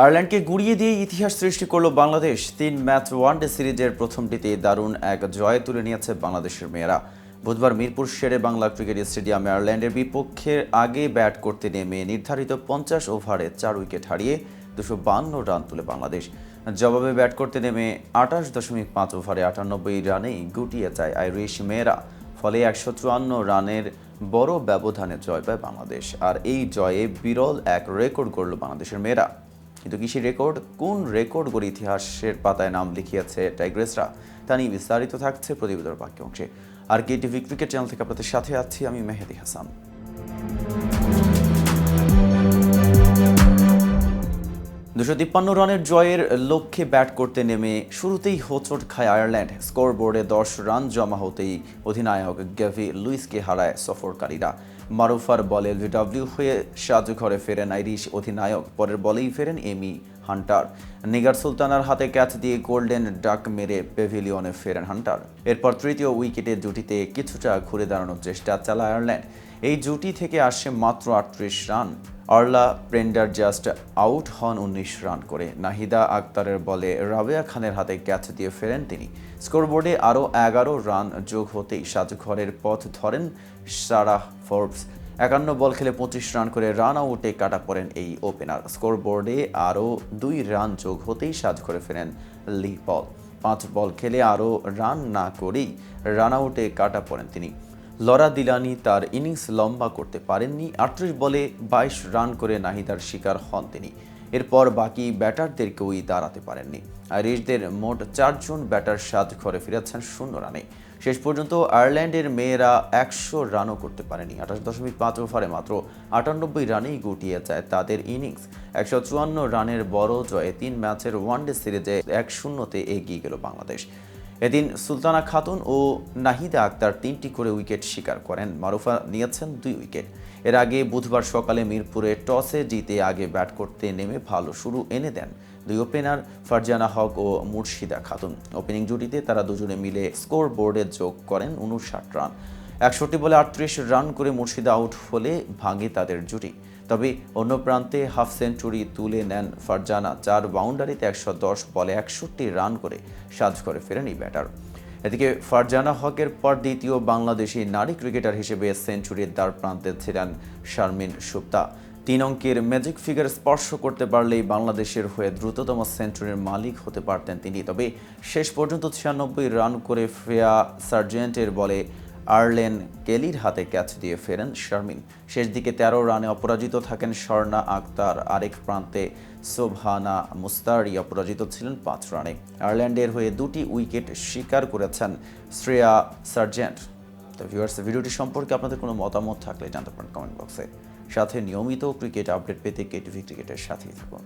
আয়ারল্যান্ডকে গুড়িয়ে দিয়ে ইতিহাস সৃষ্টি করল বাংলাদেশ। তিন ম্যাচ ওয়ানডে সিরিজের প্রথমটিতে দারুণ এক জয় তুলে নিয়েছে বাংলাদেশের মেয়েরা। বুধবার মিরপুর শেরে বাংলা ক্রিকেট স্টেডিয়ামে আয়ারল্যান্ডের বিপক্ষে আগে ব্যাট করতে নেমে নির্ধারিত পঞ্চাশ ওভারে চার উইকেট হারিয়ে দুশো বান্ন রান তুলে বাংলাদেশ। জবাবে ব্যাট করতে নেমে আটাশ দশমিক পাঁচ ওভারে আটানব্বই রানেই গুটিয়ে যায় আইরিশ মেয়েরা। ফলে একশো চুয়ান্ন রানের বড় ব্যবধানে জয় পায় বাংলাদেশ। আর এই জয়ে বিরল এক রেকর্ড গড়ল বাংলাদেশের মেয়েরা। কিন্তু কৃষি রেকর্ড কোন রেকর্ড গড়ে ইতিহাসের পাতায় নাম লিখিয়েছে টাইগ্রেসরা তা নিয়ে বিস্তারিত থাকছে প্রতিবেদনের বাক্য অংশে R K TV cricket channel থেকে আপনাদের সাথে আছি আমি মেহেদি হাসান। দুশো তিপ্পান্ন রানের জয়ের লক্ষ্যে ব্যাট করতে নেমে শুরুতেই হোঁচট খায় আয়ারল্যান্ড। স্কোর বোর্ডে দশ রান জমা হতেই অধিনায়ক গ্যাভি লুইসকে হারায় সফরকারীরা। মারুফার বলে ভিডাব্লিউ হয়ে সাজুঘরে ফেরেন আইরিশ অধিনায়ক, পরের বলেই ফেরেন এমি হান্টার। নিগার সুলতানার হাতে ক্যাচ দিয়ে গোল্ডেন ডাক মেরে পেভিলিয়নে ফেরেন হান্টার। এরপর তৃতীয় উইকেটে জুটিতে কিছুটা ঘুরে দাঁড়ানোর চেষ্টা চালায় আয়ারল্যান্ড। এই জুটি থেকে আসে মাত্র আটত্রিশ run. Orla Prendergast just out হন উনিশ রান করে। নাহিদা আক্তারের বলে রাবেয়া খানের হাতে ক্যাচ দিয়ে ফেরেন তিনি। স্কোরবোর্ডে আরও এগারো রান যোগ হতেই সাজঘরের পথ ধরেন সারাহ ফোর্বস। একান্ন বল খেলে পঁচিশ রান করে রান আউটে কাটা পড়েন এই ওপেনার। স্কোরবোর্ডে আরও দুই রান যোগ হতেই সাজ করে ফেরেন লি পল। পাঁচ বল খেলে আরও রান না করেই রান আউটে কাটা পড়েন তিনি। লরা দিলানি তার ইনিংস লম্বা করতে পারেননি। আটত্রিশ বলে বাইশ রান করে নাহিদার শিকার হন তিনি। এরপর বাকি ব্যাটারদেরকেই দাঁড়াতে পারেননি। আইরিশদের মোট চারজন ব্যাটার সাজ ঘরে ফিরেছেন শূন্য রানে। শেষ পর্যন্ত আয়ারল্যান্ডের মেয়েরা একশো রানও করতে পারেনি। আঠাশ দশমিক পাঁচ ওভারে মাত্র আটানব্বই রানেই গুটিয়ে যায় তাদের ইনিংস। একশো চুয়ান্ন রানের বড় জয়ে তিন ম্যাচের ওয়ানডে সিরিজে এক শূন্যতে এগিয়ে গেল বাংলাদেশ। এদিন সুলতানা খাতুন ও নাহিদা আক্তার তিনটি করে উইকেট শিকার করেন। মারুফা নিয়েছেন দুই উইকেট। এর আগে বুধবার সকালে মিরপুরে টসে জিতে আগে ব্যাট করতে নেমে ভালো শুরু এনে দেন দুই ওপেনার ফারজানা হক ও মুর্শিদা খাতুন। ওপেনিং জুটিতে তারা দুজনে মিলে স্কোর বোর্ডে যোগ করেন উনষাট রান। একষট্টি বলে আটত্রিশ রান করে মুর্শিদা আউট হলে ভাঙে তাদের জুটি। তবে অন্য প্রান্তে হাফ সেঞ্চুরি তুলে নেন ফারজানা। চার বাউন্ডারিতে একশো দশ বলে একষট্টি রান করে সাজ করে ফেরেন এই ব্যাটার। এদিকে ফারজানা হকের পর দ্বিতীয় বাংলাদেশি নারী ক্রিকেটার হিসেবে সেঞ্চুরির দ্বার প্রান্তে ছিলেন শারমিন সুপ্তা। তিন অঙ্কের ম্যাজিক ফিগার স্পর্শ করতে পারলেই বাংলাদেশের হয়ে দ্রুততম সেঞ্চুরির মালিক হতে পারতেন তিনি। তবে শেষ পর্যন্ত ছিয়ানব্বই রান করে ফ্রেয়া সার্জেন্টের বলে আর্লেন কেলির হাতে ক্যাচ দিয়ে ফেরেন শারমিন। শেষ দিকে তেরো রানে অপরাজিত থাকেন স্বর্ণা আক্তার। আরেক প্রান্তে সোভানা মুস্তারি অপরাজিত ছিলেন পাঁচ রানে। আয়ারল্যান্ডের হয়ে দুটি উইকেট শিকার করেছেন শ্রেয়া সার্জেন্ট। তো ভিউয়ার্স ভিডিওটি সম্পর্কে আপনাদের কোনো মতামত থাকলে জানতে পারেন কমেন্ট বক্সে সাথে নিয়মিত ক্রিকেট আপডেট পেতে কেটিভি ক্রিকেটের সাথেই থাকুন।